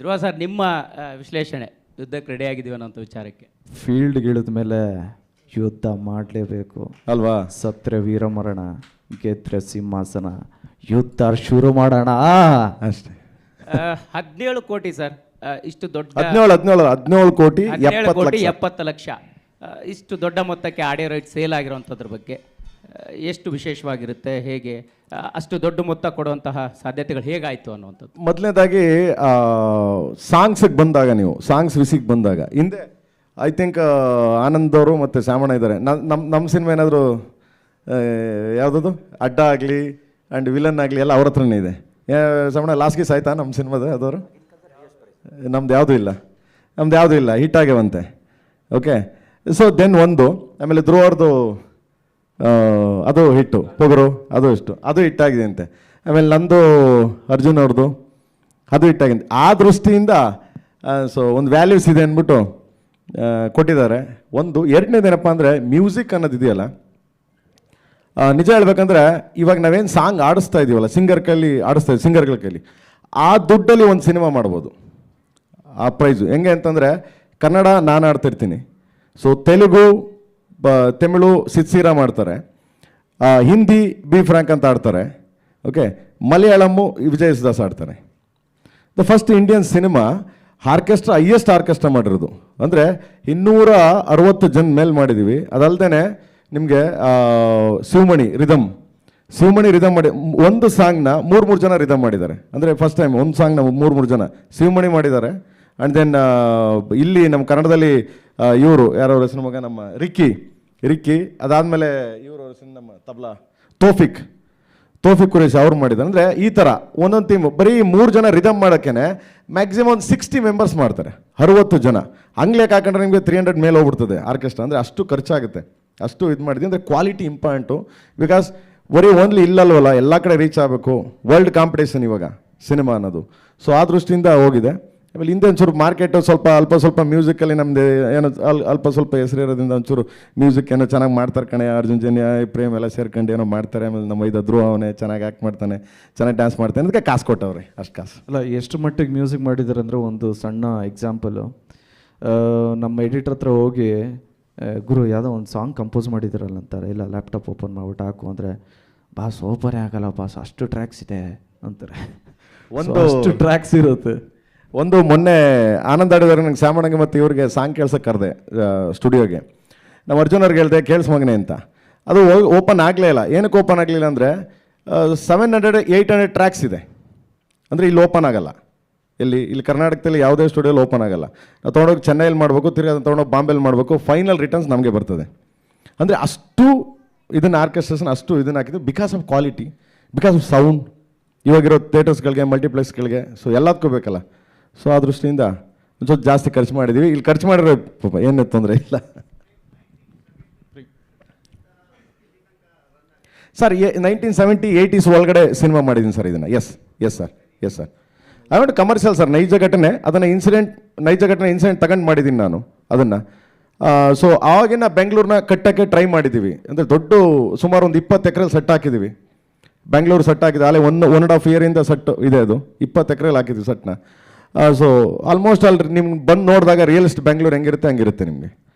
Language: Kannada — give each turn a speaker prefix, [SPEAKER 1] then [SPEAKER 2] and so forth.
[SPEAKER 1] ಧ್ರುವ ಸರ್ ನಿಮ್ಮ ವಿಶ್ಲೇಷಣೆ ಯುದ್ಧಕ್ಕೆ ರೆಡಿ ಆಗಿದ್ದೀವಿ ಅನ್ನೋಂಥ ವಿಚಾರಕ್ಕೆ.
[SPEAKER 2] ಫೀಲ್ಡ್ಗೆ ಇಳಿದ ಮೇಲೆ ಯುದ್ಧ ಮಾಡಲೇಬೇಕು.
[SPEAKER 3] ಅಲ್ವಾ?
[SPEAKER 2] ಸತ್ರೆ ವೀರಮರಣ ಗೆದ್ರೆ ಸಿಂಹಾಸನ ಯುದ್ಧ ಶುರು ಮಾಡೋಣ.
[SPEAKER 3] ಅಷ್ಟೇ.
[SPEAKER 1] ಆ, ಹದಿನೇಳು ಕೋಟಿ ಸರ್. ಆ, ಇಷ್ಟು ದೊಡ್ಡ
[SPEAKER 3] ಹದಿನೇಳು ಹದಿನೇಳು ಹದಿನೇಳು ಕೋಟಿ
[SPEAKER 1] ಹದಿನೇಳು
[SPEAKER 3] ಎಪ್ಪತ್ತು
[SPEAKER 1] ಕೋಟಿ
[SPEAKER 3] ಲಕ್ಷ.
[SPEAKER 1] ಎಪ್ಪತ್ತು ಲಕ್ಷ. ಆ, ಇಷ್ಟು ದೊಡ್ಡ ಮೊತ್ತಕ್ಕೆ ಆಡಿಯೋ ರೈಟ್ ಸೇಲ್ ಆಗಿರುವಂಥದ್ರ ಬಗ್ಗೆ. ಎಷ್ಟು ವಿಶೇಷವಾಗಿರುತ್ತೆ, ಹೇಗೆ, ಅಷ್ಟು ದೊಡ್ಡ ಮೊತ್ತ ಕೊಡುವಂತಹ ಸಾಧ್ಯತೆಗಳು ಹೇಗಾಯಿತು ಅನ್ನುವಂಥದ್ದು.
[SPEAKER 3] ಮೊದಲನೇದಾಗಿ ಸಾಂಗ್ಸಿಗೆ ಬಂದಾಗ ನೀವು, ಸಾಂಗ್ಸ್ ವಿಸಿಗೆ ಬಂದಾಗ, ಹಿಂದೆ ಐ ಥಿಂಕ್ ಆನಂದ್ ಅವರು ಮತ್ತು ಶ್ಯಾಮಣ್ಣ ಇದ್ದಾರೆ. ನಮ್ಮ ನಮ್ಮ ಸಿನಿಮಾ ಏನಾದರೂ ಯಾವುದದು? ಅಡ್ಡ ಆಗಲಿ ಆ್ಯಂಡ್ ವಿಲನ್ ಆಗಲಿ, ಎಲ್ಲ ಅವ್ರ ಹತ್ರನೇ ಇದೆ. ಶ್ಯಾಮಣ್ಣ ಲಾಸ್ಗೆ ಸಾಯ್ತಾ ನಮ್ಮ ಸಿನಿಮಾದ ಯಾವ್ದವರು ನಮ್ದು ಯಾವುದೂ ಇಲ್ಲ. ನಮ್ದು ಯಾವುದೂ ಇಲ್ಲ ಹಿಟ್ ಓಕೆ ಸೊ ದೆನ್ ಒಂದು, ಆಮೇಲೆ ಧ್ರುವರ್ದು ಅದು ಹಿಟ್ಟು, ಪೊಗರು, ಅದು ಇಷ್ಟು. ಅದು ಹಿಟ್ಟಾಗಿದೆ ಅಂತೆ ಆಮೇಲೆ ನಂದು ಅರ್ಜುನ್ ಅವ್ರದ್ದು ಅದು ಹಿಟ್ಟಾಗಿದೆ ಆ ದೃಷ್ಟಿಯಿಂದ ಸೊ ಒಂದು ವ್ಯಾಲ್ಯೂಸ್ ಇದೆ ಅಂದ್ಬಿಟ್ಟು ಕೊಟ್ಟಿದ್ದಾರೆ. ಒಂದು ಎರಡನೇದೇನಪ್ಪ ಅಂದರೆ ಮ್ಯೂಸಿಕ್ ಅನ್ನೋದು ಇದೆಯಲ್ಲ ನಿಜ ಹೇಳ್ಬೇಕಂದ್ರೆ, ಇವಾಗ ನಾವೇನು ಸಾಂಗ್ ಆಡಿಸ್ತಾ ಇದೀವಲ್ಲ ಸಿಂಗರ್ ಕೈಲಿ ಆಡಿಸ್ತಾ ಇದ್ದೀವಿ ಸಿಂಗರ್ಗಳ ಕೈಲಿ, ಆ ದುಡ್ಡಲ್ಲಿ ಒಂದು ಸಿನಿಮಾ ಮಾಡ್ಬೋದು. ಆ ಪ್ರೈಸು ಹೆಂಗೆ ಅಂತಂದರೆ, ಕನ್ನಡ ನಾನು ಆಡ್ತಿರ್ತೀನಿ. ಸೊ ತೆಲುಗು ಬ, ತಮಿಳು ಸಿತ್ಸೀರ ಮಾಡ್ತಾರೆ. ಹಿಂದಿ ಬಿ ಫ್ರ್ಯಾಂಕ್ ಅಂತ ಆಡ್ತಾರೆ. ಓಕೆ ಮಲಯಾಳಮ್ಮು ವಿಜಯ್ ಸುದಾಸ್ ಆಡ್ತಾರೆ. The first Indian cinema orchestra highest orchestra ಮಾಡಿರೋದು. ಅಂದರೆ ಇನ್ನೂರ ಅರವತ್ತು ಜನ ಮೇಲೆ ಮಾಡಿದ್ದೀವಿ ಅದಲ್ಲದೆ ನಿಮಗೆ ಶಿವಮಣಿ ರಿದಮ್ ಶಿವಮಣಿ ರಿದಮ್ ಮಾಡಿ, ಒಂದು ಸಾಂಗ್ನ ಮೂರು ಮೂರು ಜನ ರಿದಮ್ ಮಾಡಿದ್ದಾರೆ. ಅಂದರೆ ಫಸ್ಟ್ ಟೈಮ್ ಒಂದು ಸಾಂಗ್ನ ಮೂರು ಮೂರು ಜನ ಶಿವಮಣಿ ಮಾಡಿದ್ದಾರೆ. ಆ್ಯಂಡ್ ದೆನ್ ಇಲ್ಲಿ ನಮ್ಮ ಕನ್ನಡದಲ್ಲಿ ಇವರು ಯಾರವ್ರ ಹೆಸರು ಮಗ? ನಮ್ಮ ರಿಕ್ಕಿ. ರಿಕ್ಕಿ, ಅದಾದಮೇಲೆ ಇವರು ಹೆಸರು ನಮ್ಮ ತಬ್ಲಾ. ತೋಫಿಕ್. ತೋಫಿಕ್ ಕುರೇಶ್ ಅವ್ರು ಮಾಡಿದ್ದಾರೆ. ಅಂದರೆ ಈ ಥರ ಒಂದೊಂದು ಟೀಮ್ ಬರೀ ಮೂರು ಜನ ರಿದಮ್ ಮಾಡೋಕ್ಕೇ ಮ್ಯಾಕ್ಸಿಮಮ್ ಒಂದು ಸಿಕ್ಸ್ಟಿ ಮೆಂಬರ್ಸ್ ಮಾಡ್ತಾರೆ. ಅರುವತ್ತು ಜನ. ಹಂಗ್ಲೇಕ್ ಹಾಕೊಂಡ್ರೆ ನಿಮಗೆ ತ್ರೀ ಹಂಡ್ರೆಡ್ ಮೇಲೆ ಹೋಗ್ಬಿಡ್ತದೆ ಆರ್ಕೆಸ್ಟ್ರಾ ಅಂದರೆ ಅಷ್ಟು ಖರ್ಚಾಗುತ್ತೆ. ಅಷ್ಟು ಇದು ಮಾಡಿದ್ವಿ. ಅಂದರೆ ಕ್ವಾಲಿಟಿ ಇಂಪಾರ್ಟೆಂಟು ಬಿಕಾಸ್ ಬರೀ ಓನ್ಲಿ ಇಲ್ಲಲ್ವಲ್ಲ, ಎಲ್ಲ ಕಡೆ ರೀಚ್ ಆಗಬೇಕು. ವರ್ಲ್ಡ್ ಕಾಂಪಿಟೇಷನ್ ಇವಾಗ ಸಿನಿಮಾ ಅನ್ನೋದು. ಸೊ ಆ ದೃಷ್ಟಿಯಿಂದ ಹೋಗಿದೆ. ಆಮೇಲೆ ಹಿಂದೆ ಒಂಚೂರು ಮಾರ್ಕೆಟು ಸ್ವಲ್ಪ ಅಲ್ಪ ಸ್ವಲ್ಪ ಮ್ಯೂಸಿಕಲ್ಲಿ ನಮ್ಮದು ಏನೋ ಅಲ್ ಅಲ್ಪ ಸ್ವಲ್ಪ ಹೆಸರು ಇರೋದ್ರಿಂದ ಒಂಚೂರು ಮ್ಯೂಸಿಕ್ ಏನೋ ಚೆನ್ನಾಗಿ ಮಾಡ್ತಾರೆ ಕಣೆ. ಅರ್ಜುನ್ ಜನ್ಯ ಪ್ರೇಮ್ ಎಲ್ಲ ಸೇರ್ಕೊಂಡು ಏನೋ ಮಾಡ್ತಾರೆ. ಆಮೇಲೆ ನಮ್ಮ ಐದು ಧ್ರುವ ಅವನೇ ಚೆನ್ನಾಗಿ ಆ್ಯಕ್ಟ್ ಮಾಡ್ತಾನೆ. ಚೆನ್ನಾಗಿ ಡ್ಯಾನ್ಸ್ ಮಾಡ್ತಾನೆ. ಅದಕ್ಕೆ ಕಾಸು ಕೊಟ್ಟವ್ರೆ. ಅಷ್ಟು ಕಾಸು.
[SPEAKER 2] ಅಲ್ಲ ಎಷ್ಟು ಮಟ್ಟಿಗೆ ಮ್ಯೂಸಿಕ್ ಮಾಡಿದ್ದಾರೆ ಅಂದರೆ ಒಂದು ಸಣ್ಣ ಎಕ್ಸಾಂಪಲು ನಮ್ಮ ಎಡಿಟರ್ ಹತ್ರ ಹೋಗಿ ಗುರು ಯಾವುದೋ ಒಂದು ಸಾಂಗ್ ಕಂಪೋಸ್ ಮಾಡಿದ್ದೀರಲ್ಲ ಅಂತಾರೆ. ಇಲ್ಲ ಲ್ಯಾಪ್ಟಾಪ್ ಓಪನ್ ಮಾಡ್ಬಿಟ್ಟು ಹಾಕು. ಅಂದರೆ ಬಾಸ್ ಓಪನೇ ಆಗಲ್ಲ ಬಾಸ್ ಅಷ್ಟು ಟ್ರ್ಯಾಕ್ಸ್ ಇದೆ ಅಂತಾರೆ.
[SPEAKER 3] ಒಂದು-
[SPEAKER 2] ಒಂದು ಅಷ್ಟು ಟ್ರ್ಯಾಕ್ಸ್ ಇರುತ್ತೆ.
[SPEAKER 3] ಒಂದು ಮೊನ್ನೆ ಆನಂದ್ ಆಡಿದವ್ರಿಗೆ ನಂಗೆ ಶ್ಯಾಮಣ್ಣಗೆ ಮತ್ತು ಇವ್ರಿಗೆ ಸಾಂಗ್ ಕೇಳ್ಸೋಕೆ ಕರೆದೆ ಸ್ಟುಡಿಯೋಗೆ. ನಮ್ಮ ಅರ್ಜುನ್ ಅವ್ರಿಗೆ ಹೇಳಿದೆ, ಕೇಳಿಸ್ ಮಗನೆ ಅಂತ. ಅದು ಓಪನ್ ಆಗಲೇ ಇಲ್ಲ. ಏನಕ್ಕೆ ಓಪನ್ ಆಗಲಿಲ್ಲ ಅಂದರೆ seven hundred eight hundred tracks ಇದೆ. ಅಂದರೆ ಇಲ್ಲಿ ಓಪನ್ ಆಗಲ್ಲ. ಇಲ್ಲಿ ಇಲ್ಲಿ ಕರ್ನಾಟಕದಲ್ಲಿ ಯಾವುದೇ ಸ್ಟುಡಿಯೋಲಿ ಓಪನ್ ಆಗಲ್ಲ. ನಾವು ತೊಗೊಂಡೋಗಿ ಚೆನ್ನೈಲಿ ಮಾಡಬೇಕು, ತಿರ್ಗಿ ಅದನ್ನು ತೊಗೊಂಡೋಗಿ ಬಾಂಬೆಲಿ ಮಾಡಬೇಕು ಫೈನಲ್ ರಿಟರ್ನ್ಸ್ ನಮಗೆ ಬರ್ತದೆ. ಅಂದರೆ ಅಷ್ಟು ಇದನ್ನು ಆರ್ಕೆಸ್ಟ್ರೇಷನ್ ಅಷ್ಟು ಇದನ್ನು ಹಾಕಿದ್ದು because of quality because of sound ಇವಾಗಿರೋ ಥಿಯೇಟರ್ಸ್ಗಳಿಗೆ ಮಲ್ಟಿಪ್ಲೆಕ್ಸ್ಗಳಿಗೆ ಸೊ ಎಲ್ಲದಕ್ಕೂ ಬೇಕಲ್ಲ. ಸೊ ಆ ದೃಷ್ಟಿಯಿಂದ ಒಂದು ಜಾಸ್ತಿ ಖರ್ಚು ಮಾಡಿದ್ದೀವಿ ಇಲ್ಲಿ ಖರ್ಚು ಮಾಡಿದ್ರೆ ಪಾಪ ಏನು ತೊಂದರೆ ಇಲ್ಲ. ಸರ್ ನೈನ್ಟೀನ್ ಸೆವೆಂಟಿ, ಏಯ್ಟೀಸ್ ಒಳಗಡೆ ಸಿನಿಮಾ ಮಾಡಿದ್ದೀನಿ ಸರ್ ಇದನ್ನು. Yes yes sir yes sir I commercial sir ನೈಜ ಘಟನೆ, ಅದನ್ನು ಇನ್ಸಿಡೆಂಟ್ ನೈಜ ಘಟನೆ ಇನ್ಸಿಡೆಂಟ್ ತಗೊಂಡು ಮಾಡಿದ್ದೀನಿ ನಾನು ಅದನ್ನು. ಸೊ ಆವಾಗಿನ ಬೆಂಗಳೂರನ್ನ ಕಟ್ಟಕ್ಕೆ ಟ್ರೈ ಮಾಡಿದ್ದೀವಿ ಅಂದರೆ ದೊಡ್ಡ ಸುಮಾರು ಒಂದು ಇಪ್ಪತ್ತು ಎಕರೆಲಿ ಸೆಟ್ ಹಾಕಿದ್ದೀವಿ ಬೆಂಗಳೂರು ಸೆಟ್ ಹಾಕಿದೆ ಅಲ್ಲೇ ಒನ್ ಒನ್ ಆ್ಯಂಡ್ ಹಾಫ್ ಇಯರಿಂದ ಸೆಟ್ ಇದೆ ಅದು. ಇಪ್ಪತ್ತು ಎಕರೆಲಿ ಹಾಕಿದ್ವಿ ಸೆಟ್ನ ಸೊ ಆಲ್ಮೋಸ್ಟ್ ಅಲ್ಲಿ ನಿಮ್ಗೆ ಬಂದು ನೋಡಿದಾಗ ರಿಯಲಿಸ್ಟ್ ಬೆಂಗಳೂರು ಹೆಂಗಿರುತ್ತೆ ಹಂಗಿರುತ್ತೆ ನಿಮಗೆ.